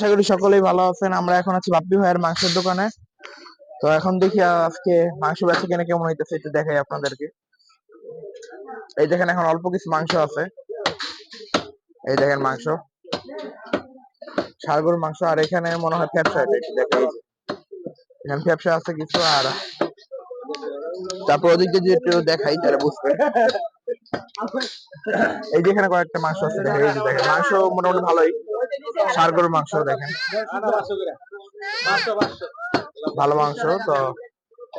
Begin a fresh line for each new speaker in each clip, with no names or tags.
আশা করি সকলেই ভালো আছেন। আমরা এখন আছি বাপ্পি ভাইয়ের মাংসের দোকানে। তো এখন দেখি আজকে মাংস বেচা কেনা কেমন হইতেছে একটু দেখাই আপনাদেরকে। এই দেখেন এখন অল্প কিছু মাংস আছে। এই দেখেন মাংস। সারগরুর মাংস, আর এখানে মনে হয় ফ্যাপসা। এখানে ফ্যাপসা আছে কিছু, আর তারপর ওদিক যদি একটু দেখাই, তাহলে বুঝবেন। এই যে এখানে কয়েকটা মাংস আছে দেখেন। মাংস মোটামুটি ভালোই। গরুর মাংস দেখেন। ভালো মাংস, তো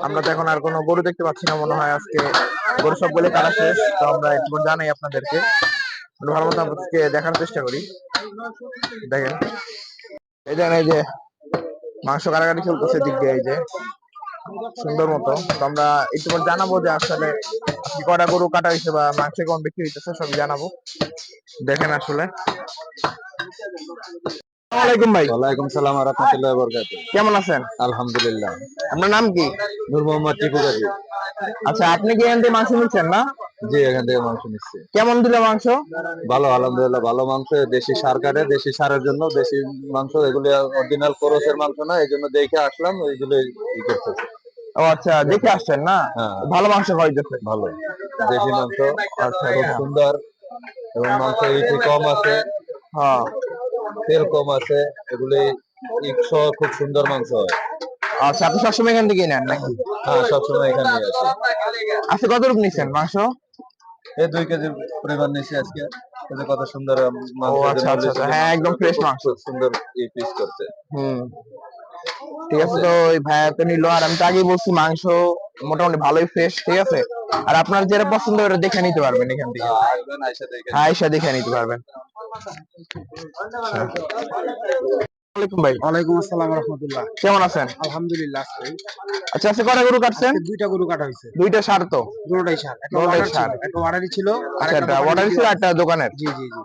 আমরা তো এখন আর কোনো গরু দেখতে পাচ্ছি না মনে হয় আজকে। গরু সব সবগুলো কাটা শেষ, তো আমরা একটু জানাই আপনাদেরকে। ভালো মতো আপনাদেরকে দেখার চেষ্টা করি। দেখেন। এই দেখেন এই যে, মাংস কাটাকাটি চলতেছে দিক দিয়ে, এই যে। সুন্দর মতো। তো আমরা একটু জানাব যে আসলে কটা গরু কাটা হয়েছে বা মাংস কেমন বিক্রি হইতেছে সব জানাব। দেখেন আসলে। আসসালামু ভাই।
ওয়ালাইকুম সালাম রহমতুল্লাহ বরকাত
কেমন আছেন?
আলহামদুলিল্লাহ।
আপনার নাম কি?
নূর মোহাম্মদ টিপু
আচ্ছা আপনি কি এখান থেকে মাংস নিচ্ছেন না?
জি এখান থেকে মাংস নিচ্ছি।
কেমন দিলে মাংস?
ভালো আলহামদুলিল্লাহ ভালো মাংস। দেশি সার কাটে দেশি সারের জন্য দেশি মাংস। এগুলো অরিজিনাল ক্রোসের মাংস না এই জন্য দেখে আসলাম ওইগুলো ই করতেছে।
ও আচ্ছা দেখে আসছেন না?
হ্যাঁ।
ভালো মাংস খাওয়াইতেছে
ভালো। দেশি মাংস
আচ্ছা
খুব। সুন্দর। এবং মাংস কম আছে।
হ্যাঁ
তেল কম আছে এগুলি ইকশো খুব সুন্দর মাংস হয়।
আচ্ছা আপনি সবসময় এখান থেকে নেন নাকি?
হ্যাঁ সবসময় এখানে আসে।
আজকে কত রূপ নিচ্ছেন মাংস?
এই দুই কেজি পরিমাণ নিয়েছি আজকে। যে কত সুন্দর মাংস
আচ্ছা আচ্ছা হ্যাঁ একদম ফ্রেশ মাংস।
সুন্দর এই পিস করছে
হুম। ঠিক আছে তো ওই ভাইয়া তো নিল আর আমি তো আগেই বলছি মাংস মোটামুটি ভালোই ফ্রেশ ঠিক আছে? আর আপনার যেটা পছন্দ ওটা দেখে নিতে পারবেন এখান থেকে। হ্যাঁ এসে দেখে নিতে পারবেন। ওয়ালাইকুম
আসসালাম রহমতুল্লাহ।
কেমন আছেন?
আলহামদুলিল্লাহ
আচ্ছা আজকে কটা গরু কাটছেন?
দুইটা গরু কাটা হয়েছে।
দুইটা সার তো?
দুটোটাই সার। একটা। ছিল, অর্ডারই ছিল আর
আচ্ছা
একটা
ছিল একটা দোকানের।
জি জি জি।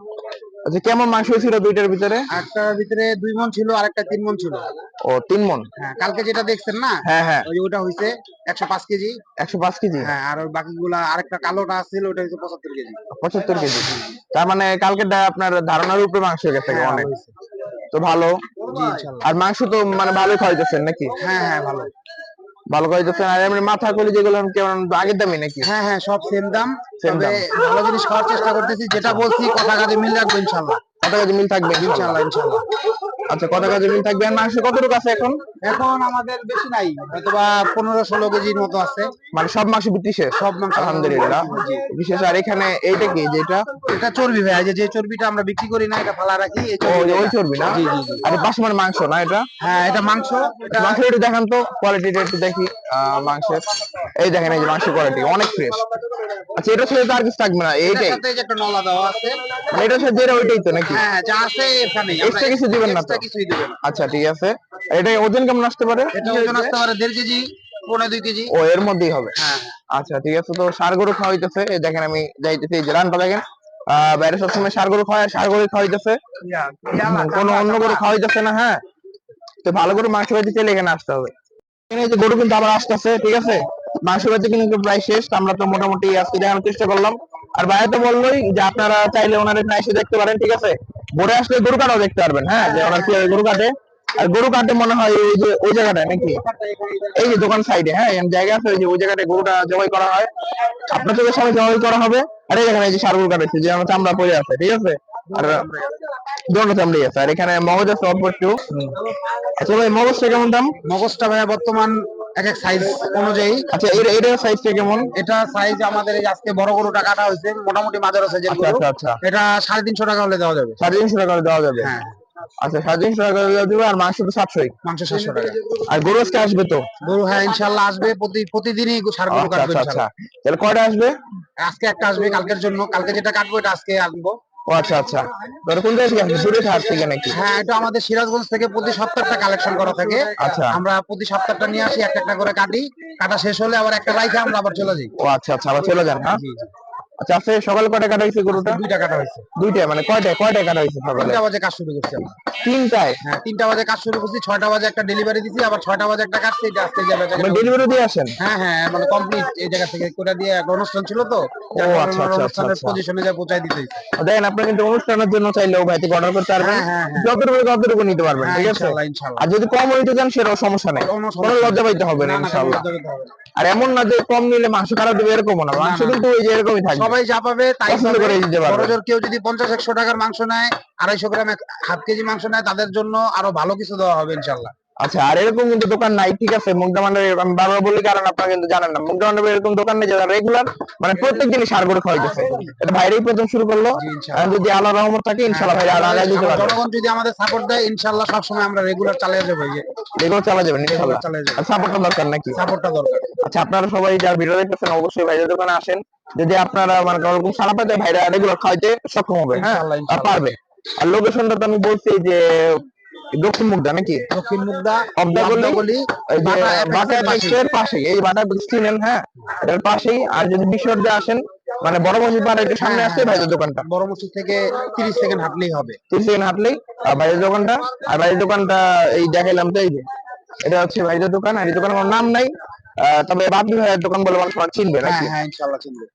আচ্ছা কেমন মাংস ছিল দুইটার ভিতরে?
একটার ভিতরে দুই মন ছিল আর একটা তিন মন ছিল।
ও তিন মন?
হ্যাঁ কালকে যেটা দেখছেন না
হ্যাঁ হ্যাঁ।
ওই ওটা হয়েছে একশো পাঁচ কেজি।
একশো পাঁচ কেজি?
হ্যাঁ আর ওই বাকিগুলা আরেকটা কালোটা ছিল ওটা হচ্ছে পঁচাত্তর কেজি।
পঁচাত্তর কেজি। তার মানে কালকে আপনার ধারণার উপরে মাংস হয়ে গেছে
হ্যাঁ,
অনেক। তো ভালো? আর মাংস তো মানে ভালোই খাওয়াইতেছেন নাকি?
হ্যাঁ হ্যাঁ ভালো।
ভালো খাওয়াইতেছেন আর এমনি মাথা কলি যেগুলো কেমন আগের দামই নাকি?
হ্যাঁ হ্যাঁ সব সেম দাম।
সেম
তবে ভালো জিনিস খাওয়ার চেষ্টা করতেছি যেটা বলছি কথা কাজে মিল রাখব ইনশাল্লাহ।
কথা কাজে মিল থাকবে
ইনশাল্লাহ ইনশাল্লাহ।
আচ্ছা কত কেজি মিল থাকবে? আর মাংস কতটুকু আছে এখন?
এখন আমাদের বেশি নাই হয়তোবা পনেরো ষোলো কেজির মতো আছে।
মানে সব মাংস বিক্রি শেষ?
সব মাংস
আলহামদুলিল্লাহ। বিশেষ আর এখানে এইটা কি যেটা
এটা? চর্বি ভাই যে যে চর্বিটা আমরা বিক্রি করি না এটা ফালা রাখি।
ওই চর্বি না?
জি জি জি।
আর মানে মাংস না এটা?
হ্যাঁ এটা মাংস। এটা
মাংস একটু দেখান তো কোয়ালিটিটা একটু দেখি মাংসের। এই দেখেন এই যে মাংসের কোয়ালিটি অনেক ফ্রেশ আচ্ছা এটা ছেড়ে তো আর কিছু থাকবে না এইটাই।
সাথে যে একটা নলা দেওয়া আছে।
মানে এটার সাথে ওইটাই তো নাকি?
হ্যাঁ যা আছে এখানে।
Extra কিছু দিবেন না?
কিছুই দিবেন না।
আচ্ছা ঠিক আছে। এটা ওজন কেমন আসতে পারে?
এটা ওজন আসতে পারে দেড় কেজি পনেরো দুই কেজি।
ও এর মধ্যেই হবে?
হ্যাঁ
আচ্ছা ঠিক আছে। তো সার গরু খাওয়াইতেছে। দেখেন আমি যাইতেছি এই যে রানটা দেখেন। আহ বাইরে সবসময় সার গরু খাওয়ায় সার গরু খাওয়াইতেছে। কোনো অন্য গরু খাওয়াইতেছে না হ্যাঁ? তো ভালো করে মাংস খাইতে চাইলে এখানে আসতে হবে। এখানে যে গরু কিন্তু আবার আসতেছে ঠিক আছে? মাংস খাইতে কিন্তু প্রায় শেষ আমরা তো মোটামুটি আজকে দেখানোর চেষ্টা করলাম। আর বাইরে তো বললোই যে আপনারা চাইলে ওনার এখানে এসে দেখতে পারেন ঠিক আছে? ভোরে আসলে গরু কাটাও দেখতে পারবেন হ্যাঁ? যে ওনার কীভাবে গরু কাটে। আর গরু কাটে মনে হয় ওই যে ওই জায়গাটায় নাকি? এই যে দোকান সাইডে হ্যাঁ? এরকম জায়গা আছে ওই যে ওই জায়গাটায় গরুটা জবাই করা হয়। আপনার চোখের সামনে জবাই করা হবে। আর এই এখানে এই যে সার গরু কাটাচ্ছে যে আমার চামড়া পড়ে আছে ঠিক আছে? আর দুটো চামড়ি আছে। আর এখানে মগজ আছে অল্প একটু। আচ্ছা ভাই মগজটা কেমন দাম?
মগজটা ভাই বর্তমান এক এক সাইজ অনুযায়ী।
আচ্ছা এটার সাইজটা কেমন?
এটা সাইজ আমাদের এই আজকে বড় গরুটা কাটা হয়েছে মোটামুটি মাঝারো সাইজের
আচ্ছা
গরু।
আচ্ছা আচ্ছা।
এটা সাড়ে তিনশো টাকা হলে দেওয়া যাবে।
সাড়ে তিনশো টাকা করে দেওয়া যাবে?
হ্যাঁ।
আচ্ছা সাড়ে তিনশো টাকা করে দেওয়া যাবে আর মাংস তো সাতশোই
মাংস সাতশো টাকা।
আর গরু আজকে আসবে তো?
গরু হ্যাঁ ইনশাল্লাহ আসবে। প্রতি প্রতিদিনই সার গরু
আচ্ছা
কাটবে
আচ্ছা। আচ্ছা তাহলে কয়টা আসবে?
আজকে একটা আসবে কালকের জন্য। কালকে যেটা কাটবো এটা আজকে আনব।
ও আচ্ছা আচ্ছা। ধরো কোন জায়গা থেকে দূরে হাট থেকে নাকি?
হ্যাঁ এটা আমাদের সিরাজগঞ্জ থেকে প্রতি সপ্তাহটা কালেকশন করা থাকে।
আচ্ছা।
আমরা প্রতি সপ্তাহটা নিয়ে আসি একটা একটা করে কাটি কাটা শেষ হলে আবার একটা রাইখে আমরা আবার চলে যাই।
ও আচ্ছা আচ্ছা আবার চলে যান হ্যাঁ?
জি।
আচ্ছা সকালে কয়টা কাটা হয়েছে গরুটা?
দুইটা কাটা হয়েছে।
দুইটা মানে কয়টা কয়টা কাটা হয়েছে সকালে?
তিনটা বাজে কাজ শুরু করছি আমরা।
তিনটায়?
হ্যাঁ তিনটা বাজে কাজ শুরু করছি ছয়টা বাজে একটা ডেলিভারি দিছি আবার ছয়টা বাজে একটা কাটছি এটা আজকে যাবে
মানে ডেলিভারি দিয়ে আসেন?
হ্যাঁ হ্যাঁ মানে কমপ্লিট এই জায়গা থেকে করে দিয়ে একটা অনুষ্ঠান ছিল তো। যার কারণে
আচ্ছা, আচ্ছা,
অনুষ্ঠানের
আচ্ছা।
পজিশনে যা পৌঁছায় দিতে
দেখেন আপনি কিন্তু অনুষ্ঠানের জন্য চাইলেও ভাই থেকে অর্ডার করতে পারবেন।
হ্যাঁ হ্যাঁ হ্যাঁ।
যতটুকু ততটুকু নিতে পারবেন ঠিক আছে? আর যদি কম হইতে চান সেটাও সমস্যা নেই।
কোনো
লজ্জা পাইতে হবে না ইনশাআল্লাহ
হবে না।
আর এমন না যে কম নিলে মাংস খারাপ দেবে এরকমও না মাংস। কিন্তু ওই যে এরকমই থাকবে
সবাই যা পাবে তাই
পছন্দ। করে দিতে পারবে।
বড়জোর কেউ যদি পঞ্চাশ একশো টাকার মাংস নেয় আড়াইশো গ্রাম হাফ কেজি মাংস নেয় তাদের জন্য আরও ভালো কিছু দেওয়া হবে ইনশাল্লাহ
আচ্ছা আর এরকম কিন্তু দোকান নাই ঠিক আছে? মুগদা মান্ডার আমি বারবার বলি কারণ আপনারা কিন্তু জানেন না। মুগদা মান্ডার এরকম দোকান নেই যারা রেগুলার মানে প্রত্যেক দিনই সার করে খাওয়াইতেছে এটা ভাইরাই প্রথম শুরু করল। আর যদি আল্লাহ রহমত থাকে ইনশাল্লাহ ভাই আল্লাহ আল্লাহ দিতে পারবে।
জনগণ যদি আমাদের সাপোর্ট দেয় ইনশাল্লাহ সবসময় আমরা রেগুলার চালিয়ে যাব
যাবেন ইনশাল্লাহ।
চালিয়ে যাব।
আর সাপোর্টটা দরকার নাকি?
সাপোর্টটা দরকার।
আচ্ছা আপনারা সবাই যারা ভিডিও দেখতেছেন অবশ্যই ভাইদের দোকানে আসেন। যদি আপনারা মানে ওরকম সারা পাতে ভাইরা রেগুলার খাইতে সক্ষম হবে হ্যাঁ?
ইনশাআল্লাহ,
আর
ইনশাআল্লাহ।
পারবে। আর লোকেশনটা তো আমি বলছি যে দক্ষিণ মুগদা নাকি
দক্ষিণ মুগদা
অবদাগলি,
অবদাগলি
এই যে
বাটা এর পাশেই।
এই বাটা চিনেন হ্যাঁ? এটার পাশেই। আর যদি বিশ্বর্দে আসেন মানে বড় মসজিদ পাড়ার একটু সামনে
হ্যাঁ,
আসছে
হ্যাঁ,
ভাইদের দোকানটা।
বড় মসজিদ থেকে তিরিশ সেকেন্ড হাঁটলেই হবে।
তিরিশ সেকেন্ড হাঁটলেই আর বাইরের দোকানটা আর বাইরের দোকানটা এই দেখাইলাম তো এই যে। এটা হচ্ছে ভাইদের দোকান আর এই দোকানের কোনো নাম নাই। তবে বাপি ভাইয়ের দোকান বলে মানুষ চিনবে
হ্যাঁ
নাকি?
হ্যাঁ ইনশাল্লাহ চিনবে।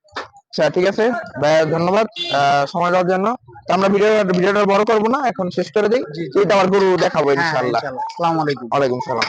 আচ্ছা ঠিক আছে। ভাইয়া ধন্যবাদ আহ, সময় দেওয়ার জন্য। আমরা ভিডিও ভিডিওটা বড় করব না এখন শেষ করে দিই।
আমার
এটা আবার গরু দেখাবো
হ্যাঁ
ইনশাআল্লাহ।
ইনশাল্লাহ আসসালামু আলাইকুম।
ওয়ালাইকুম সালাম।